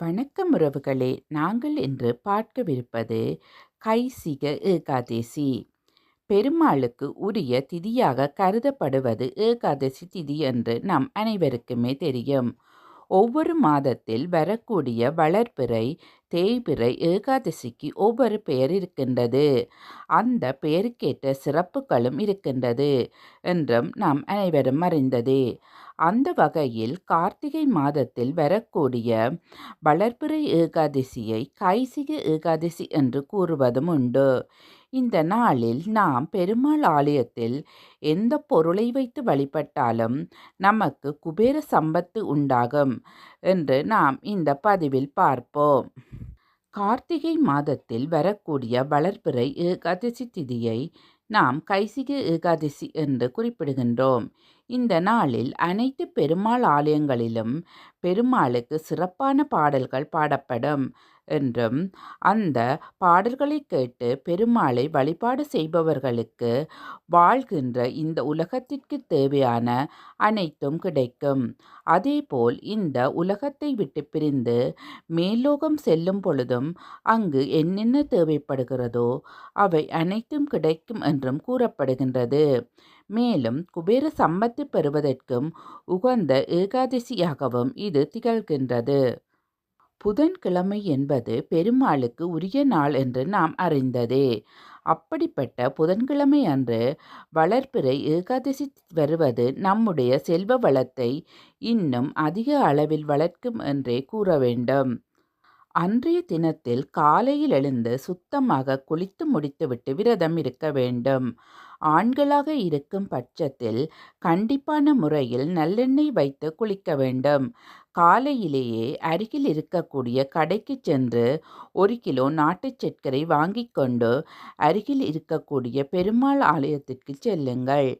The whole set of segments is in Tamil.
வணக்கம் உறவுகளே. நாங்கள் இன்று பார்க்கவிருப்பது கைசிக ஏகாதசி. பெருமாளுக்கு உரிய திதியாக கருதப்படுவது ஏகாதசி திதி என்று நம் அனைவருக்குமே தெரியும். ஒவ்வொரு மாதத்தில் வரக்கூடிய வளர்பிறை தேய்பிறை ஏகாதசிக்கு ஒவ்வொரு பெயர் இருக்கின்றது. அந்த பெயருக்கேற்ற சிறப்புகளும் இருக்கின்றது என்றும் நாம் அனைவரும் அறிந்ததே. அந்த வகையில் கார்த்திகை மாதத்தில் வரக்கூடிய வளர்பிறை ஏகாதசியை கைசிக ஏகாதசி என்று கூறுவதும் உண்டு. இந்த நாளில் நாம் பெருமாள் ஆலயத்தில் எந்த பொருளை வைத்து வழிபட்டாலும் நமக்கு குபேர சம்பத்து உண்டாகும் என்று நாம் இந்த பதிவில் பார்ப்போம். கார்த்திகை மாதத்தில் வரக்கூடிய வளர்பிறை ஏகாதசி திதியை நாம் கைசிக ஏகாதசி என்று குறிப்பிடுகின்றோம். இந்த நாளில் அனைத்து பெருமாள் ஆலயங்களிலும் பெருமாளுக்கு சிறப்பான பாடல்கள் பாடப்படும் என்றும் அந்த பாடல்களை கேட்டு பெருமாளை வழிபாடு செய்பவர்களுக்கு வாழ்கின்ற இந்த உலகத்திற்கு தேவையான அனைத்தும் கிடைக்கும். அதேபோல் இந்த உலகத்தை விட்டு பிரிந்து மேலோகம் செல்லும் பொழுதும் அங்கு என்னென்ன தேவைப்படுகிறதோ அவை அனைத்தும் கிடைக்கும் என்றும் கூறப்படுகின்றது. மேலும் குபேர சம்பத்து பெறுவதற்கும் உகந்த ஏகாதசியாகவும் இது திகழ்கின்றது. புதன்கிழமை என்பது பெருமாளுக்கு உரிய நாள் என்று நாம் அறிந்ததே. அப்படிப்பட்ட புதன்கிழமை அன்று வளர்ப்பிறை ஏகாதசி வருவது நம்முடைய செல்வ வளத்தை இன்னும் அதிக அளவில் வளர்க்கும் என்றே கூற வேண்டும். அன்றைய தினத்தில் காலையில் எழுந்து சுத்தமாக குளித்து முடித்துவிட்டு விரதம் இருக்க வேண்டும். ஆண்களாக இருக்கும் பட்சத்தில் கண்டிப்பான முறையில் நல்லெண்ணெய் வைத்து குளிக்க வேண்டும். காலையிலேயே அருகில் இருக்கக்கூடிய கடைக்கு சென்று ஒரு கிலோ நாட்டு சர்க்கரை வாங்கி கொண்டு அருகில் இருக்கக்கூடிய பெருமாள் ஆலயத்திற்கு செல்லுங்கள்.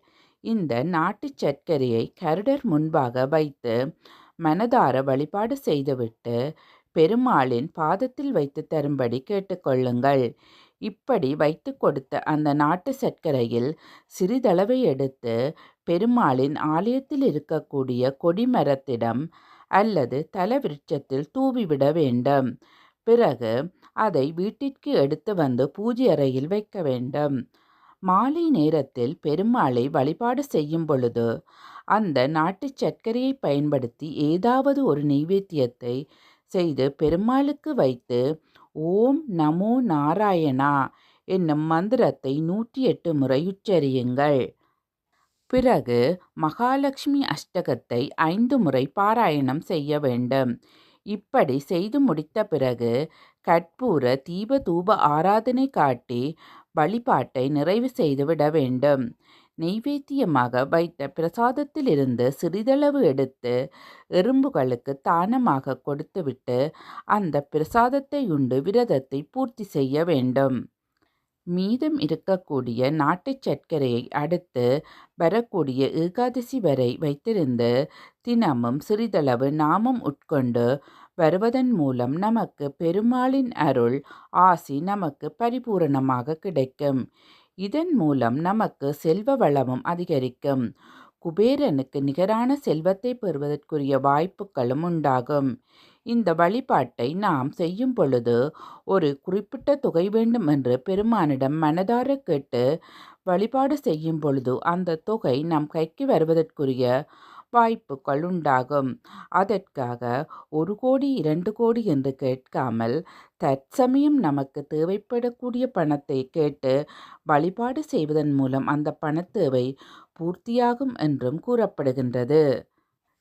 இந்த நாட்டு சர்க்கரையை கருடர் முன்பாக வைத்து மனதார வழிபாடு செய்துவிட்டு பெருமாளின் பாதத்தில் வைத்து தரும்படி கேட்டுக்கொள்ளுங்கள் இப்படி வைத்து கொடுத்த அந்த நாட்டு சர்க்கரையில் சிறிதளவை எடுத்து பெருமாளின் ஆலயத்தில் இருக்கக்கூடிய கொடிமரத்திடம் அல்லது தலவிருட்சத்தில் தூவிவிட வேண்டும். பிறகு அதை வீட்டிற்கு எடுத்து வந்து பூஜை அறையில் வைக்க வேண்டும். மாலை நேரத்தில் பெருமாளை வழிபாடு செய்யும் பொழுது அந்த நாட்டு சர்க்கரையை பயன்படுத்தி ஏதாவது ஒரு நெய்வேத்தியத்தை செய்து பெருமாளுக்கு வைத்து ஓம் நமோ நாராயணா என்னும் மந்திரத்தை நூற்றி எட்டு முறை உச்சரியுங்கள். பிறகு மகாலட்சுமி அஷ்டகத்தை ஐந்து முறை பாராயணம் செய்ய வேண்டும். இப்படி செய்து முடித்த பிறகு கற்பூர தீப தூப ஆராதனை காட்டி வழிபாட்டை நிறைவு செய்துவிட வேண்டும். நெய்வேத்தியமாக வைத்த பிரசாதத்திலிருந்து சிறிதளவு எடுத்து எறும்புகளுக்கு தானமாக கொடுத்துவிட்டு அந்த பிரசாதத்தை உண்டு விரதத்தை பூர்த்தி செய்ய வேண்டும். மீதம் இருக்கக்கூடிய நாட்டு சர்க்கரையை அடுத்து வரக்கூடிய ஏகாதசி வரை வைத்திருந்து தினமும் சிறிதளவு நாமும் உட்கொண்டு வருவதன் மூலம் நமக்கு பெருமாளின் அருள் ஆசி நமக்கு பரிபூரணமாக கிடைக்கும். இதன் மூலம் நமக்கு செல்வ வளமும் அதிகரிக்கும். குபேரனுக்கு நிகரான செல்வத்தை பெறுவதற்குரிய வாய்ப்புகளும் உண்டாகும். இந்த வழிபாட்டை நாம் செய்யும் பொழுது ஒரு குறிப்பிட்ட தொகை வேண்டும் என்று பெருமானிடம் மனதார கேட்டு வழிபாடு செய்யும் பொழுது அந்த தொகை நம் கைக்கு வருவதற்குரிய வாய்ப்புகள் உண்டாகும். அதற்காக ஒரு கோடி இரண்டு கோடி என்று கேட்காமல் தற்சமயம் நமக்கு தேவைப்படக்கூடிய பணத்தை கேட்டு வழிபாடு செய்வதன் மூலம் அந்த பணத்தேவை பூர்த்தியாகும் என்றும் கூறப்படுகின்றது.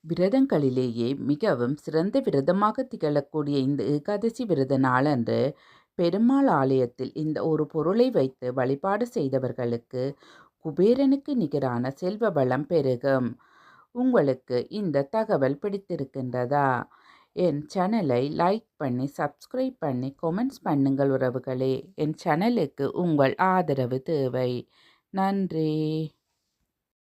விரதங்களிலேயே மிகவும் சிறந்த விரதமாக திகழக்கூடிய இந்த ஏகாதசி விரத நாளன்று பெருமாள் ஆலயத்தில் இந்த ஒரு பொருளை வைத்து வழிபாடு செய்தவர்களுக்கு குபேரனுக்கு நிகரான செல்வ வளம் பெருகும். உங்களுக்கு இந்த தகவல் பிடித்திருக்கின்றதா? என் சேனலை லைக் பண்ணி சப்ஸ்கிரைப் பண்ணி கொமெண்ட்ஸ் பண்ணுங்கள் உறவுகளே. என் சேனலுக்கு உங்கள் ஆதரவு தேவை. நன்றி.